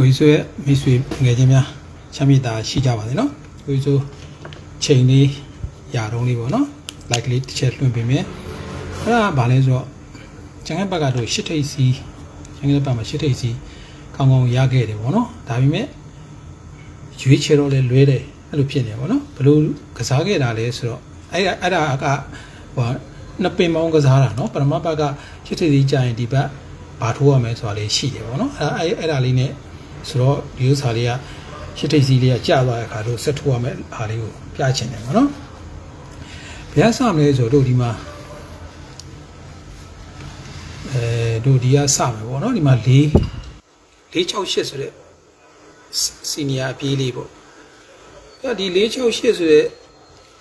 ကိုကြီးဆိုရဲ့မိတ်ဆွေငယ်ချင်းများချမ်းမြေ့တာရှိကြပါစေနော်ကိုကြီးဆိုချိန်လေးရာတုံးလေးပေါ့နော် like လေးတစ်ချက်လွှင့်ပေးမယ်အဲ့ဒါကဘာလဲဆိုတော့ကျန်တဲ့ဘက်ကတော့ရှစ်ထိပ်စီကျန်တဲ့ဘက်မှာရှစ်ထိပ်စီကောင်းကောင်းရခဲ့တယ်ပေါ့နော်ဒါပေမဲ့ရွေးချယ်တော့လဲလွဲတယ်အဲ့လိုဖြစ်နေပါဘောနော်ဘယ်လိုကစားခဲ့တာလဲဆိုတော့အဲ့ဒါအဲ့ဒါကဟိုနှစ်ပင်ပေါင်းကစားတာနော်ပရမဘက်ကရှစ်ထိပ်စီကြာရင်ဒီဘက်ဘာထိုးရမလဲဆိုတာလေးရှိတယ်ပေါ့နော်အဲ့အဲ့အဲ့ဒါလေးနဲ့ ဆိုတော့ဒီဥစ္စာလေးကရှစ်ထိပ်စီလေးကကြာသွားတဲ့အခါတို့ဆက်ထိုးရမယ်အားလေးကိုပြချင်တယ်ပေါ့နော်ဘယ်ဆမလဲဆိုတော့တို့ဒီမှာအဲတို့ဒီကစမယ်ပေါ့နော်ဒီမှာ၄468ဆိုတဲ့စီနီယာအပြေးလေးပေါ့အဲ့ဒီ468ဆိုတဲ့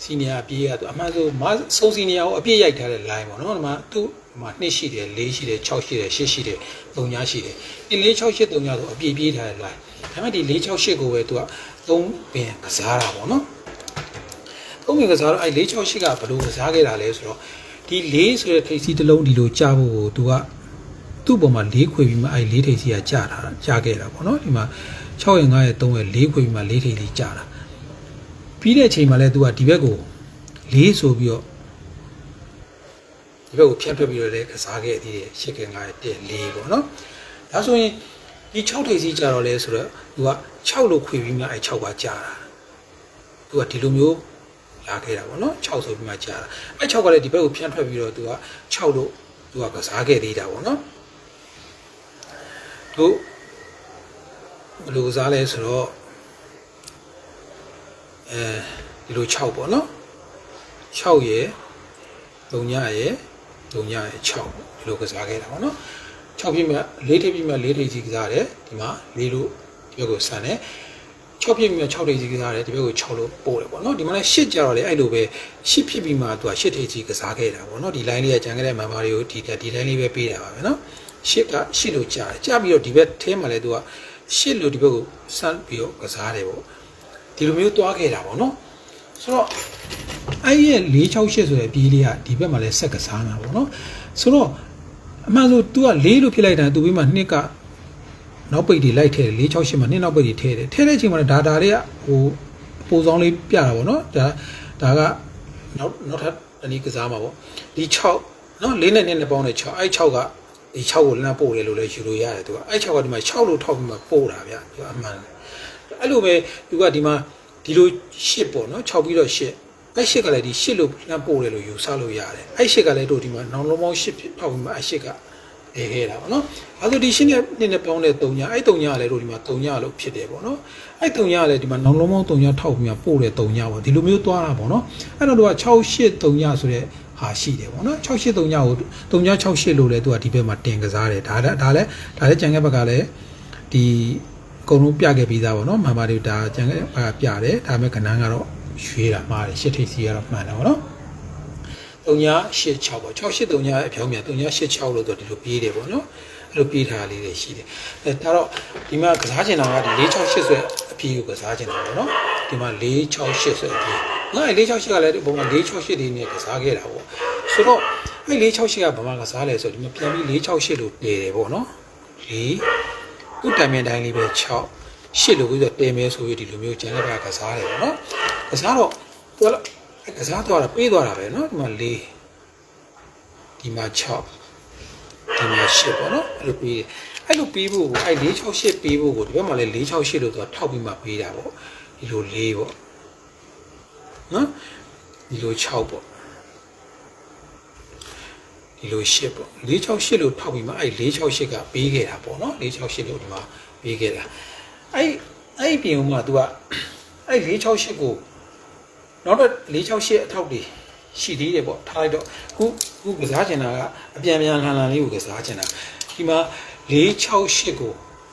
စီနီယာအပြေးကတော့အမှန်ဆိုမဆုံးစီနီယာကိုအပြည့်ရိုက်ထားတဲ့ line ပေါ့နော်ဒီမှာသူ့ဒီ မှာ2ရှိတယ်4ရှိတယ်6ရှိတယ်8ရှိတယ်3ညာရှိတယ်ဒီ468 3ညာဆိုအပြည့်ပြေးထားတဲ့ line ဒါပေမဲ့ဒီ468ကိုပဲသူက3ပင်ကစားတာပေါ့နော်3ပင်ကစားတော့အဲ့468ကဘယ်လိုကစားခဲ့တာလဲဆိုတော့ဒီ4ဆိုတဲ့ထိပ်စီးတစ်လုံးဒီလိုကြားဖို့ကိုသူကသူ့ပုံမှာ၄ခွေပြီးမှအဲ့၄ထိပ်စီးကကြာတာကြာခဲ့တာပေါ့နော်ဒီမှာ6ရဲ့9ရဲ့3ရဲ့၄ခွေပြီးမှ၄ထိပ်စီးကြာတာပြီးတဲ့အချိန်မှာလဲသူကဒီဘက်ကို၄ဆိုပြီးတော့ ဒီဘက်ကိုဖြတ်ထွက်ပြီးတော့လည်းကစားခဲ့သေးတယ်ရှစ်က9ရဲ့1 4ပေါ့နော်ဒါဆိုရင်ဒီ6ထိပ်စီးကြာတော့လဲဆိုတော့သူက6လို့ခွေပြီးမှအဲ့6ကကြာတာသူကဒီလိုမျိုးလာခဲ့တာပေါ့နော်6ဆိုပြီးမှကြာတာအဲ့6ကလည်းဒီဘက်ကိုဖြန့်ထွက်ပြီးတော့သူက6လို့သူကကစားခဲ့သေးတာပေါ့နော်တို့ဘယ်လိုကစားလဲဆိုတော့အဲဒီလို6ပေါ့နော်6ရယ်3ညရယ် 3ညရယ်6ဒီလိုကစားခဲ့တာပေါ့နော်6ပြည့်မြ4ထိပ်ပြည့်မြ4ထိပ်ကြီးကစားတယ်ဒီမှာ4လို့ဒီဘက်ကိုဆန်တယ်6ပြည့်မြ6ထိပ်ကြီးကစားတယ်ဒီဘက်ကို6လို့ပို့တယ်ပေါ့နော်ဒီမှာလည်း8ကြတော့လေအဲ့လိုပဲ8ဖြစ်ပြီးမှသူက8ထိပ်ကြီးကစားခဲ့တာပေါ့နော်ဒီ line လေးကကြံခဲ့တဲ့ member တွေကိုဒီဒီ line လေးပဲပေးတာပါပဲနော်8က8လို့ကြားတယ်ကြားပြီးတော့ဒီဘက်ထဲမှာလည်းသူက8လို့ဒီဘက်ကိုဆန်ပြီးတော့ကစားတယ်ပေါ့ဒီလိုမျိုးတွားခဲ့တာပေါ့နော်ဆိုတော့ အဲ့ရဲ့468ဆိုတဲ့ပြေးလေးကဒီဘက်မှာလည်းဆက်ကစားမှာပေါ့နော်ဆိုတော့အမှန်ဆို तू က4လို့ဖြစ်လိုက်တာ तू ပြီးမှ2ကနောက်ပိတ်တွေလိုက်ထည့်တယ်468မှာ2နောက်ပိတ်တွေထည့်တယ်ထည့်တဲ့အချိန်မှာဒါဒါလေးကဟိုပိုဆောင်လေးပြတာပေါ့နော်ဒါဒါကနောက်နောက်ထပ်တနည်းကစားမှာပေါ့ဒီ6နော်4နဲ့2နဲ့ပေါင်းတဲ့6အဲ့6ကဒီ6ကိုလမ်းပို့တယ်လို့လည်းယူလို့ရတယ်သူကအဲ့6ကဒီမှာ6လို့ထောက်ပြီးမှပို့တာဗျာသူကအမှန်အဲ့လိုပဲသူကဒီမှာဒီလို8ပေါ့နော်6ပြီးတော့8 အဲ့ရှစ်ကလည်းဒီရှစ်လို့လမ်းပို့တယ်လို့ယူဆလို့ရတယ်အဲ့ရှစ်ကလည်းတို့ဒီမှာနောင်လုံးပေါင်းရှစ်ဖြစ်ထောက်ပြီးမှအဲ့ရှစ်ကလေခဲ့တာပေါ့နော်အဲဆိုဒီရှစ်နဲ့နှစ်နဲ့ပေါင်းတဲ့3ညအဲ့3ညကလည်းတို့ဒီမှာ3ညလို့ဖြစ်တယ်ပေါ့နော်အဲ့3ညကလည်းဒီမှာနောင်လုံးပေါင်း3ညထောက်ပြီးမှပို့တဲ့3ညပေါ့ဒီလိုမျိုးသွားတာပေါ့နော်အဲ့တော့တို့က6 8 3ညဆိုတဲ့ဟာရှိတယ်ပေါ့နော်6 8 3ညကို3ည6 8လို့လဲသူကဒီဘက်မှာတင်ကစားတယ်ဒါလည်းဒါလည်းဒါလည်းကြံခဲ့ဘက်ကလည်းဒီအကုန်လုံးပြခဲ့ပြီးသားပေါ့နော်မမတွေဒါကြံခဲ့ဘက်ကပြတယ်ဒါပေမဲ့ကဏ္ဍကတော့ ရွှေးတာမှားတယ်ရှစ်ထိပ်စီကတော့မှန်တယ်ပေါ့နော်3986ပေါ့683ညအဖြောင်းမြန်3986လို့ဆိုဒီလိုပြေးတယ်ပေါ့နော်အဲ့လိုပြေးထားလေးတွေရှိတယ်အဲဒါတော့ဒီမှာကစားချင်တာကဒီ468ဆိုတဲ့အဖြေကိုကစားချင်တာပေါ့နော်ဒီမှာ468ဆိုတဲ့အဖြေငါ468ကလည်းဒီပုံမှာ468ဒီနဲ့ကစားခဲ့တာပေါ့ဆိုတော့အဲ့468ကဘာမှကစားလဲဆိုဒီမှာပြန်ပြီး468လို့တည်တယ်ပေါ့နော်4သူ့တိုင်မြင်တိုင်းလေးပဲ6ရှစ်လို့ဆိုတော့တဲမဲဆိုပြီးဒီလိုမျိုးကျန်တဲ့ဘက်ကကစားတယ်ပေါ့နော် ကစားတော့သူကကစားသွားတာပေးသွားတာပဲနော်ဒီမှာ၄ဒီမှာ6ဒီမှာ8ပေါ့နော်အဲ့လိုပေးတယ်အဲ့လိုပေးဖို့ကိုအဲ့468ပေးဖို့ကိုဒီဘက်မှာလည်း468လို့သူကထောက်ပြီးမှပေးတာပေါ့ဒီလို၄ပေါ့နော်ဒီလို6ပေါ့ဒီလို8ပေါ့468လို့ထောက်ပြီးမှအဲ့468ကပေးခဲ့တာပေါ့နော်468လို့ဒီမှာပေးခဲ့တာအဲ့အဲ့ဒီပြင်မှာ तू ကအဲ့468ကို နောက်တော့468အထောက်တွေရှိသေးတယ်ပေါ့ထားလိုက်တော့ခုခုကစားချင်တာကအပြန်ပြန်ခံလာလေးကိုကစားချင်တာဒီမှာ468ကို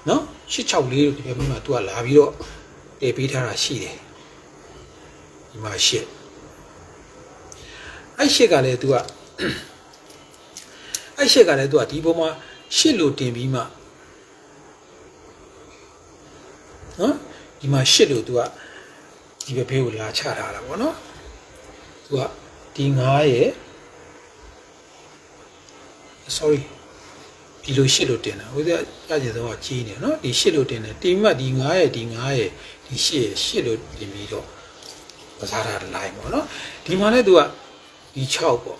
နော်864လို့ဒီဘက်မှာ तू ကလာပြီးတော့တည်ပေးထားတာရှိတယ်ဒီမှာ8အဲ့8ကလည်း तू ကအဲ့8ကလည်း तू ကဒီပုံမှာ8လို့တင်ပြီးမှနော်ဒီမှာ8လို့ तू က ဒီဘက်ဖေးကိုလာချထားတာပေါ့နော်သူကဒီ9ရဲ့ sorry ဒီဒီလိုရှစ်လို့တင်တာဦးဇင်းရကြဆုံးကကြီးနေနော်ဒီရှစ်လို့တင်တယ်တင်မှဒီ9ရဲ့ဒီ9ရဲ့ဒီရှစ်ရဲ့ရှစ်လို့တင်ပြီးတော့ကစားတာလိုင်းပေါ့နော်ဒီမှာလည်းသူကဒီ6ပေါ့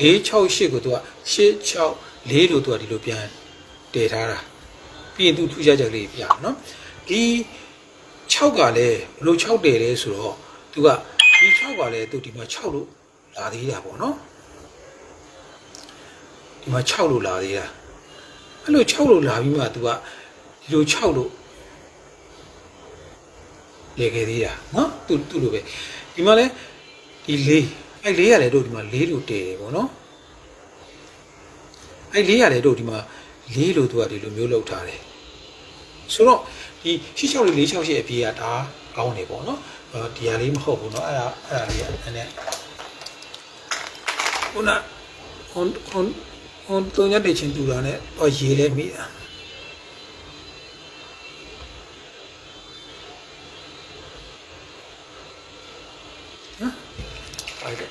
4 6 8ကိုသူက8 6 4လို့သူကဒီလိုပြန်တည်ထားတာပြီးရင်သူထူးခြားချက်လေးပြနော် ဒီ6ကလည်းဘလို့6တည်လဲဆိုတော့သူကဒီ6ကလည်းသူဒီမှာ6လို့လာသေးတာပေါ့နော်ဒီမှာ6လို့လာသေးတာအဲ့လို6လို့လာပြီးမှ तू ကဒီလို6လို့လေခဲ့သေးတာနော်သူသူ့လိုပဲဒီမှာလဲဒီ၄အဲ့၄ရတယ်တို့ဒီမှာ၄လို့တည်တယ်ပေါ့နော်အဲ့၄ရတယ်တို့ဒီမှာ၄လို့ तू ကဒီလိုမျိုးလောက်ထားတယ်ဆိုတော့ ဒီ86လေး468ရဲ့အပြေးကဒါကောင်းနေပေါ့နော်အော်ဒီဟာလေးမဟုတ်ဘူးเนาะအဲ့ဒါအဲ့ဒါလေးအဲ့နဲ့ခုနခွန်ခွန်ခွန်တုံညတ်တဲ့ချင်းတူတာနဲ့တော့ရေးလဲမိတာနော်အဲ့ဒါ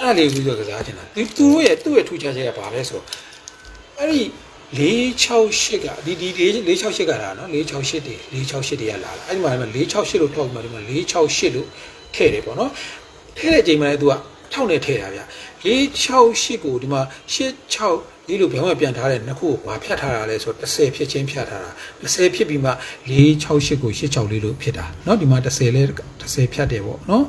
အဲ့လေးပြီးတော့ကစားချင်တာသူသူတို့ရဲ့သူ့ရဲ့ထူးခြားချက်ကဘာလဲဆိုတော့အဲ့ဒီ 468ကဒီဒီ468ကလာနော်468တွေ468တွေကလာတာအဲ့ဒီမှာလည်း468လို့ထောက်ပြီးမှဒီမှာ468လို့ထည့်တယ်ပေါ့နော်ထည့်တဲ့အချိန်မှာလည်းသူကထောက်နေထည့်တာဗျ468ကိုဒီမှာ86လေးလို့ပြောင်းပြန်ထားတဲ့နှစ်ခုကိုဘာဖြတ်ထားတာလဲဆိုတော့10ဖြစ်ချင်းဖြတ်ထားတာ10ဖြစ်ပြီးမှ468ကို86လေးလို့ဖြစ်တာเนาะဒီမှာ10လဲ10ဖြတ်တယ်ပေါ့เนาะ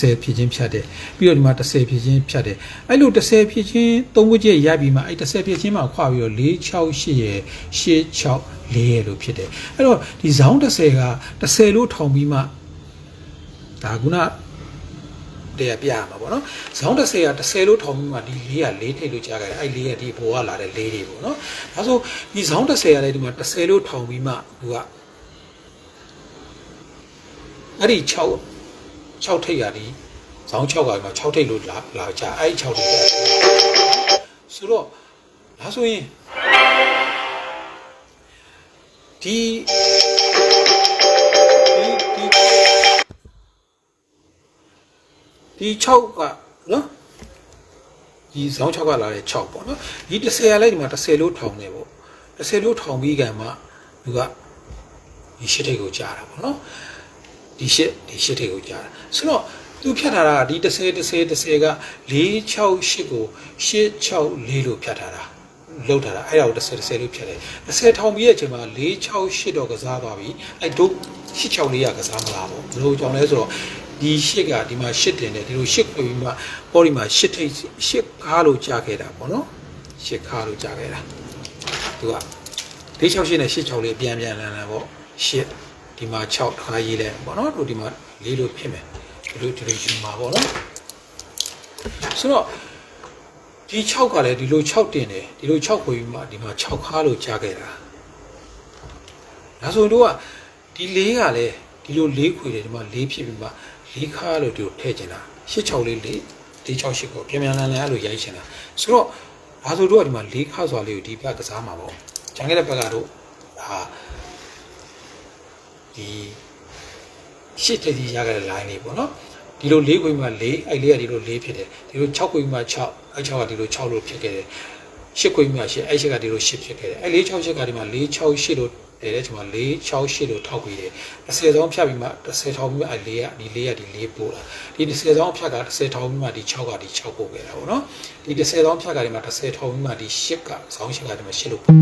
10ဖြစ်ချင်းဖြတ်တယ်ပြီးတော့ဒီမှာ10ဖြစ်ချင်းဖြတ်တယ်အဲ့လို10ဖြစ်ချင်းသုံးခုချက်ရိုက်ပြီးမှအဲ့10ဖြစ်ချင်းမှာခွာပြီးတော့468ရဲ့86လေးရဲ့လို့ဖြစ်တယ်အဲ့တော့ဒီဇောင်း10က10လို့ထောင်ပြီးမှဒါကုနာတရားပြရမှာပေါ့နော်ဇောင်း30က30လို့ထောင်ပြီးမှဒီ4က4ထိပ်လို့ကြားကြတယ်အဲ့4ကဒီဘောကလာတဲ့4တွေပေါ့နော်ဒါဆိုဒီဇောင်း30ကလည်းဒီမှာ30လို့ထောင်ပြီးမှသူကအဲ့ဒီ6 6ထိပ်ရဒီဇောင်း6ကဒီမှာ6ထိပ်လို့လာလာကြအဲ့ဒီ6ထိပ်ဆိုတော့ဒါဆိုရင်ဒီဒီဒီဒီ6ကနော်ဒီဇောင်း6ကလာတဲ့6ပေါ့နော်ဒီ30ရလိုက်ဒီမှာ30လို့ထောင်နေပေါ့30လို့ထောင်ပြီးကံမှာသူကဒီရှစ်ထိပ်ကိုကြားတာပေါ့နော် ဒီရှစ်ဒီရှစ်ထိပ်ကိုကြားတာဆိုတော့သူဖြတ်ထားတာကဒီ30 30 30က468ကို864လို့ဖြတ်ထားတာလောက်ထားတာအဲ့ဒါကို30 30လို့ဖြတ်တယ်30ထောင်ပြီးရဲ့အချိန်မှာ468တော့ကစားသွားပြီအဲ့တို့864ကကစားမလားပေါ့ဘယ်လိုကြောင့်လဲဆိုတော့ဒီရှစ်ကဒီမှာရှစ်တင်တယ်ဒီလိုရှစ်ခွေပြီးမှပေါ်ဒီမှာရှစ်ထိပ်ရှစ်ကားလို့ကြားခဲ့တာပေါ့နော်ရှစ်ကားလို့ကြားခဲ့တာသူက468နဲ့864လေးပြန်ပြန်လန်လန်ပေါ့ရှစ် ဒီမှာ6တခါရေးလဲပေါ့နော်တို့ဒီမှာလေးလို့ဖြစ်မယ်ဒီလိုဒီလိုယူမှာပေါ့နော်ဆိုတော့ဒီ6ကလည်းဒီလို6တင်တယ်ဒီလို6ခွေပြီးမှဒီမှာ6ခါလို့ကြားခဲ့တာဒါဆိုတို့ကဒီလေးကလည်းဒီလိုလေးခွေတယ်ဒီမှာလေးဖြစ်ပြီးမှလေးခါလို့တို့ထည့်ချင်တာ86လေးလေး468ကိုပြန်ပြန်လန်လန်အဲ့လိုရိုက်ချင်တာဆိုတော့ဒါဆိုတို့ကဒီမှာလေးခါစွာလေးကိုဒီဘက်ကစားမှာပေါ့ဂျန်ခဲ့တဲ့ဘက်ကတော့ဒါ ဒီရှစ်တည်းရခဲ့တဲ့ line လေးပေါ့နော်ဒီလို၄ခွေမှ၄အဲ့လေးကဒီလို၄ဖြစ်တယ်ဒီလို6ခွေမှ6အဲ့6ကဒီလို6လို့ဖြစ်ခဲ့တယ်၈ခွေမှ8အဲ့8ကဒီလို8ဖြစ်ခဲ့တယ်အဲ့၄6 8ကဒီမှာ၄6 8လို့ တယ်တဲ့ချိန်မှာ4 6 8လို့ထောက်ပြီးတယ်30ဆောင်ဖြတ်ပြီးမှ30ထောက်ပြီးမှအဲ့4ကဒီ4ကဒီ4ပို့တာဒီ30ဆောင်ဖြတ်က30ထောက်ပြီးမှဒီ6ကဒီ6ပို့ခဲ့တာပေါ့နော်ဒီ30ဆောင်ဖြတ်ကဒီမှာ30ထောက်ပြီးမှဒီ8ကဆောင်း8ကဒီမှာ8လို့ပို့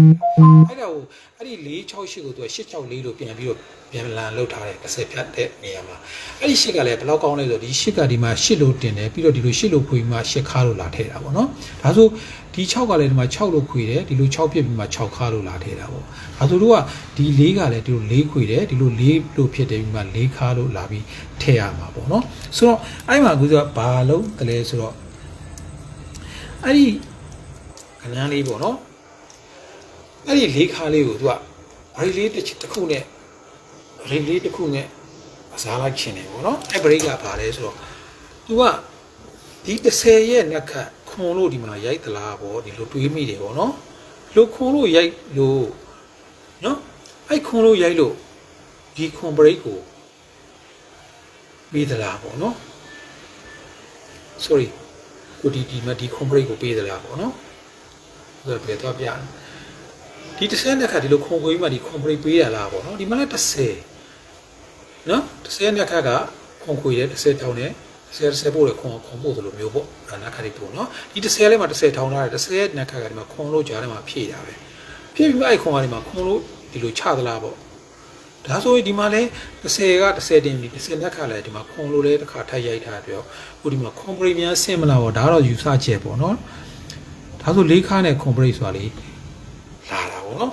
အဲ့ဒါကိုအဲ့ဒီ4 6 8ကိုသူက8 6 4လို့ပြန်ပြီးတော့ပြန်လန်လောက်ထားတယ်30ဖြတ်တဲ့နေရာမှာအဲ့ဒီ8ကလည်းဘယ်လောက်ကောင်းလဲဆိုတော့ဒီ8ကဒီမှာ8လို့တင်တယ်ပြီးတော့ဒီလို8လို့ဖွေပြီးမှ8ခါလို့လာထည့်တာပေါ့နော်ဒါဆိုဒီ6ကလည်းဒီမှာ6လို့ခွေတယ်ဒီလို6ပြစ်ပြီးမှ6ခါလို့လာထည့်တာပေါ့ ဒါဆိုတို့ကဒီ4ကလည်းဒီလို4ခွေတယ်ဒီလို4လို့ဖြစ်တယ်ပြီးမှ4ခါလို့လာပြီးထည့်ရမှာပေါ့နော်ဆိုတော့အဲ့မှာကူကဘာလုံးတလဲဆိုတော့အဲ့ဒီခဏလေးပေါ့နော်အဲ့ဒီ4ခါလေးကိုသူကဘရိတ်လေးတစ်ခုနဲ့ဘရိတ်လေးတစ်ခုနဲ့အစားလိုက်ခြင်းတယ်ပေါ့နော်အဲ့ဘရိတ်ကဘာလဲဆိုတော့သူကဒီ30ရဲ့နှက်ခတ်ခွန်လို့ဒီမှာရိုက်သလားပေါ့ဒီလိုတွေးမိတယ်ပေါ့နော်လို့ခွန်လို့ရိုက်လို့နော် အဲ့ခွန်လို့ရိုက်လို့ဒီခွန်ဘရိတ်ကိုပြီးသလားပေါ့နော် sorry ကိုဒီဒီမှာဒီ complete ကိုပေးသလားပေါ့နော်ဆိုတော့ပြတော့ပြဒီ30နှစ်ခါဒီလိုခွန်ကိုကြီးမှာဒီ complete ပေးရလားပေါ့နော်ဒီမှာလည်း30နော်30နှစ်ခါကခွန်ကိုကြီးတဲ့30ထောင်နဲ့30 30ပို့တယ်ခွန်ခွန်ပို့တယ်လို့မျိုးပေါ့ဒါနက်ခါလေးပို့နော်ဒီ30လေးမှာ30ထောင်ထားတယ်30ရဲ့နက်ခါကဒီမှာခွန်လို့ကြားထဲမှာဖြည့်တာပဲဖြည့်ပြီးမှအဲ့ခွန်ကဒီမှာခွန်လို့ ဒီလိုချသလားပေါ့ဒါဆိုရင်ဒီမှာလဲ30က30တင်ပြီ30လက်ခါလဲဒီမှာခွန်လို့လဲတစ်ခါထပ်ရိုက်ထားပြောဟိုဒီမှာ complete များဆင့်မလားပေါ့ဒါတော့ယူဆချက်ပေါ့နော်ဒါဆိုလေးခါနဲ့ complete ဆိုတာလေလာတာပေါ့နော်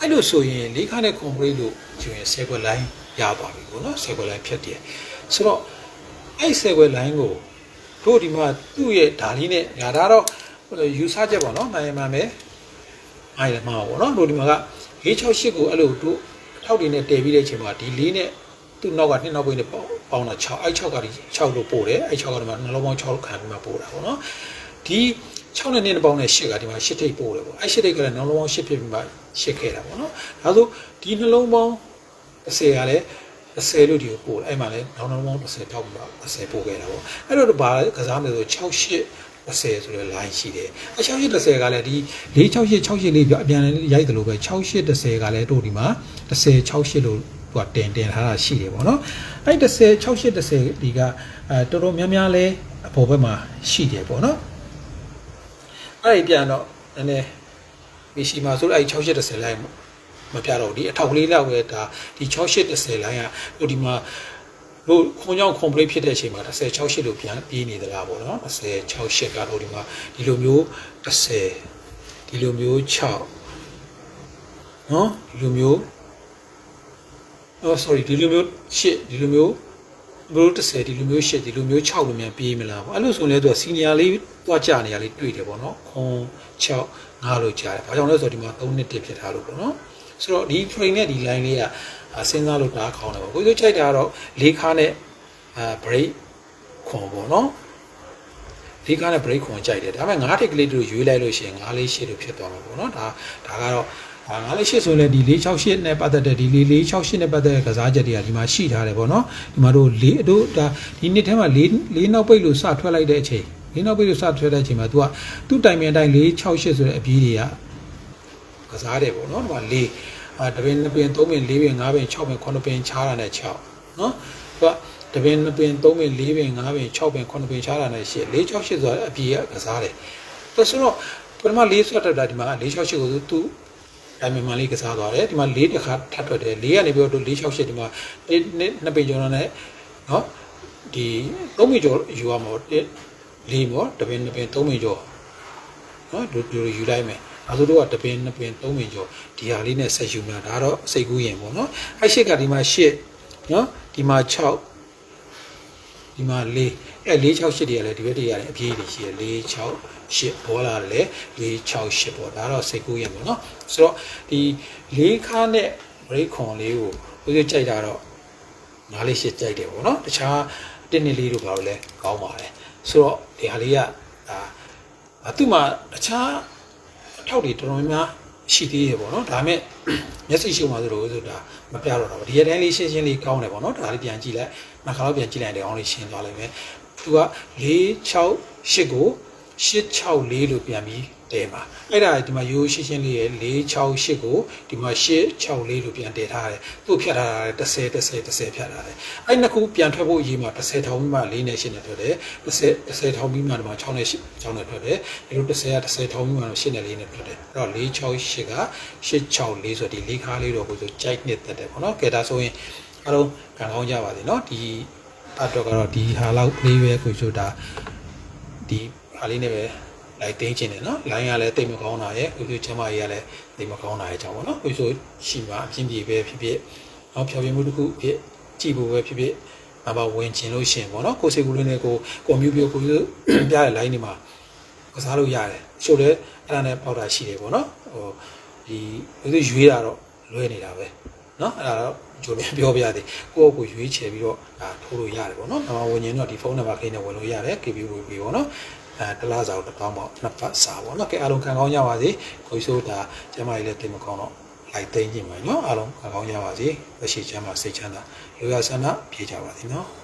အဲ့လိုဆိုရင်လေးခါနဲ့ complete လို့ကျရင် sequel line ရသွားပြီပေါ့နော် sequel line ဖြတ်တယ်ဆိုတော့အဲ့ sequel line ကိုတို့ဒီမှာသူ့ရဲ့ဓာလေးနဲ့ညာဒါတော့ယူဆချက်ပေါ့နော်နိုင်မှမယ် အဲ့ဒါမှာပေါ့နော်တို့ဒီမှာက668ကိုအဲ့လိုတို့ထောက်တွေနဲ့တည်ပြီးတဲ့အချိန်မှာဒီလေးနဲ့သူ့နောက်ကနှစ်နောက်ပိတ်နဲ့ပေါင်းပေါင်းတာ6အဲ့6ကဒီ6လို့ပို့တယ်အဲ့6ကဒီမှာနှလုံးပေါင်း6ခံပြီးမှပို့တာပေါ့နော်ဒီ6နဲ့နှစ်ပေါင်းနဲ့8ကဒီမှာ8ထိပ်ပို့တယ်ပေါ့အဲ့8ထိပ်ကလည်းနှလုံးပေါင်း8ဖြစ်ပြီးမှ8ခဲ့တာပေါ့နော်ဒါဆိုဒီနှလုံးပေါင်း30ကလည်း30လို့ဒီကိုပို့တယ်အဲ့မှာလည်းနောက်နှလုံးပေါင်း30ထောက်ပြီးမှ30ပို့ခဲ့တာပေါ့အဲ့တော့ဘာကစားမယ်ဆို68 30ဆိုတဲ့ line ရှိတယ်။အ68 30ကလည်းဒီ468 68လေးပြအပြန်လည်းရိုက်တယ်လို့ပဲ68 30ကလည်းတို့ဒီမှာ30 68လို့သူကတင်တင်ထားတာရှိတယ်ပေါ့နော်။အဲ့30 68 30ဒီကအဲတော်တော်များများလဲအပေါ်ဘက်မှာရှိတယ်ပေါ့နော်။အဲ့ဒီပြန်တော့နည်းနည်းဒီရှိမှာဆိုတော့အဲ့68 30 line မပြတော့ဘူးဒီအထောက်ကလေးလောက်ပဲဒါဒီ68 30 line ကတို့ဒီမှာ လို့ခွန်ကြောင့် complete ဖြစ်တဲ့အချိန်မှာ30 68လို့ပြန်ပြေးနေသလားပေါ့နော်30 68ကတော့ဒီမှာဒီလိုမျိုး30ဒီလိုမျိုး6နော်ဒီလိုမျိုးအော် sorry ဒီလိုမျိုး8ဒီလိုမျိုးဘလို့30ဒီလိုမျိုး8ဒီလိုမျိုး6လို့မြန်ပြေးမလားပေါ့အဲ့လိုဆိုရင်လည်းသူက senior လေးတွားကြနေရလေးတွေ့တယ်ပေါ့နော်ခွန်6 5လို့ကြားတယ်ဘာကြောင့်လဲဆိုတော့ဒီမှာ3နှစ်တည်းဖြစ်ထားလို့ပေါ့နော်ဆိုတော့ဒီ frame နဲ့ဒီ line လေးက စဉ်းစားလို့ဒါခေါင်းတယ်ပေါ့ကိုယ်ကြိုက်တာကတော့လေးခါနဲ့အာ break ခွန်ပေါ့နော်လေးခါနဲ့ break ခွန်ကြိုက်တယ်ဒါပေမဲ့ငါးထိပ်ကလေးတို့ရွေးလိုက်လို့ရှိရင်ငါးလေးရှစ်လို့ဖြစ်သွားမှာပေါ့နော်ဒါဒါကတော့ဒါငါးလေးရှစ်ဆိုရင်ဒီ468နဲ့ပတ်သက်တဲ့ဒီ468နဲ့ပတ်သက်တဲ့ကစားချက်တွေကဒီမှာရှိထားတယ်ပေါ့နော်ဒီမှာတို့၄တို့ဒါဒီနှစ်ထဲမှာ၄၄နောက်ပိတ်လို့စထွက်လိုက်တဲ့အချိန်လေးနောက်ပိတ်လို့စထွက်တဲ့အချိန်မှာ तू ကသူ့တိုင်ပင်အတိုင်း468ဆိုတဲ့အပြီးတွေကကစားတယ်ပေါ့နော်ဒီမှာ၄ အာတပင်နှစ်ပင်သုံးပင်လေးပင်ငါးပင်6ပင်9ပင်ချားတာနဲ့6နော်သူကတပင်နှစ်ပင်သုံးပင်လေးပင်ငါးပင်6ပင်9ပင်ချားတာနဲ့8 4 6 8ဆိုတာအပြေကကစားတယ်ဒါဆိုတော့ပထမ၄ဆွတ်တက်တာဒီမှာ4 6 8ကိုသူဒိုင်မန်မန်လေးကစားသွားတယ်ဒီမှာ၄တစ်ခါထပ်ထွက်တယ်၄ကနေပြီးတော့၄6 8ဒီမှာနှစ်ပင်ကျော်တော့နဲ့နော်ဒီသုံးပင်ကျော်ယူရမှာ၄မော်တပင်နှစ်ပင်သုံးပင်ကျော်နော်ဒီလိုယူလိုက်မယ် အဲဆိုတော့တပင်နှစ်ပင်သုံးပင်ကျော်ဒီဟာလေးနဲ့ဆက်ယူမှာဒါတော့စိတ်ကူးရင်ပေါ့နော်အဲ့ရှစ်ကဒီမှာရှစ်နော်ဒီမှာ6ဒီမှာ4အဲ4 6 8တွေကလည်းဒီဘက်တွေရတယ်အပြေးတွေရှိတယ်4 6 8ဘောလာလည်း4 6 8ပေါ့ဒါတော့စိတ်ကူးရင်ပေါ့နော်ဆိုတော့ဒီ၄ခါနဲ့ break ခွန်လေးကိုဦးဇင်းကြိုက်တာတော့ငါးလေးရှစ်ကြိုက်တယ်ပေါ့နော်တခြားတစ်နှစ်လေးတို့ဘာလို့လဲကောင်းပါတယ်ဆိုတော့ဒီဟာလေးကဒါသူ့မှာတခြား အထောက်တွေတော်တော်များများရှိသေးတယ်ပေါ့နော်ဒါပေမဲ့မျက်စိရှုံမှာဆိုတော့ဆိုတာမပြတော့တော့ဒီရက်တိုင်းလေးရှင်းရှင်းလေးကောင်းတယ်ပေါ့နော်ဒါလေးပြန်ကြည့်လိုက်နှစ်ခါတော့ပြန်ကြည့်လိုက်တယ်အောင်လေးရှင်းသွားလိုက်မယ်သူက4 6 8ကို864လို့ပြန်ပြီး တဲပါအဲ့ဒါဒီမှာရိုးရှင်းရှင်းလေးရဲ့468ကိုဒီမှာ864လို့ပြန်တည်ထားတယ်သူ့ဖြတ်ထားတာ10 10 10ဖြတ်ထားတယ်အဲ့နှစ်ခုပြန်ထွက်ဖို့အရေးမှာ10ထောင်ပြီးမှ4နဲ့8နဲ့ထွက်တယ်10 10ထောင်ပြီးမှဒီမှာ6နဲ့6နဲ့ထွက်တယ်အဲ့လို10က10ထောင်ပြီးမှ8နဲ့4နဲ့ထွက်တယ်အဲ့တော့468က864ဆိုဒီလေးခါလေးတော့ကိုဆိုကြိုက်နှစ်သက်တယ်ပေါ့နော်ကဲဒါဆိုရင်အားလုံးခံကောင်းကြပါစေเนาะဒီအတော့ကတော့ဒီဟာလောက်လေးပဲကိုဆိုတာဒီဟာလေးနဲ့ပဲ လိုက်တင်းချင်တယ်နော်လိုင်းကလည်းတိတ်မကောင်းတာရဲ့ကိုဆိုချမ်းမကြီးကလည်းတိတ်မကောင်းတာရဲ့ကြောင့်ပေါ့နော်ကိုဆိုရှိမှာအပြင်းပြေပဲဖြစ်ဖြစ်နောက်ဖြောပြမှုတစ်ခုဖြစ်ကြည့်ဖို့ပဲဖြစ်ဖြစ်ဘာမှဝင်ချင်လို့ရှင်ပေါ့နော်ကိုစိတ်ကူးလေးနဲ့ကိုကွန်ပျူတာကိုပြတဲ့ line တွေမှာကစားလို့ရတယ်ရှို့လဲအဲ့ဒါနဲ့ပေါက်တာရှိတယ်ပေါ့နော်ဟိုဒီကိုဆိုရွေးတာတော့လွဲနေတာပဲနော်အဲ့ဒါတော့ကြိုလည်းပြောပြသေးကိုယ့်ကိုရွေးချယ်ပြီးတော့ဒါထိုးလို့ရတယ်ပေါ့နော်။နောက်ဝင်ရင်တော့ဒီဖုန်းနံပါတ်ကိန်းနဲ့ဝင်လို့ရတယ် KB ဝင်ပြီးပေါ့နော်။ အဲတလားစာကိုတစ်ပေါင်းပေါ့နှစ်ပတ်စာပေါ့နော်။ကဲအားလုံးခံကောင်းကြပါစေ။ကိုကြီးဆိုတာကျမကြီးလည်းတင်မကောင်းတော့လိုက်သိမ်းကြည့်မယ်နော်။အားလုံးခံကောင်းကြပါစေ။လက်ရှိကျမ်းမှာစိတ်ချမ်းသာလူရဆန္ဒပြေကြပါစေနော်။